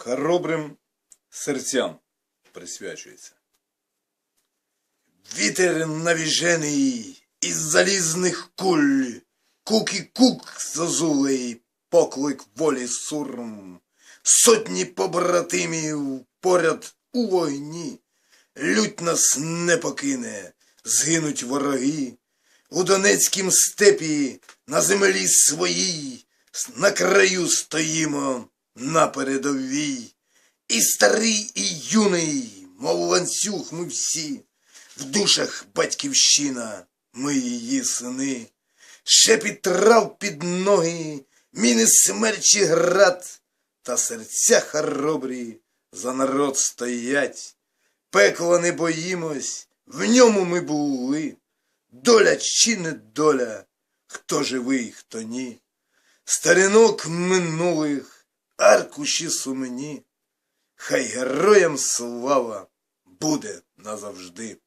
хоробрим серцям присвячується. Вітер навіжений із залізних куль, кук-і-кук зозулий, поклик волі сурм, сотні побратимів поряд у вогні, лють нас не покине, згинуть вороги, у Донецькім степі, на землі своїй, на краю стоїмо на передовій. І старий, і юний, мов ланцюг ми всі, в душах батьківщина, ми її сини. Шепіт трав під ноги, міни смерчі град, та серця хоробрі за народ стоять. Пекла не боїмось, в ньому ми були. Доля чи не доля, хто живий, хто ні. Старинок минулих, аркуші сумні. Хай героям слава буде назавжди.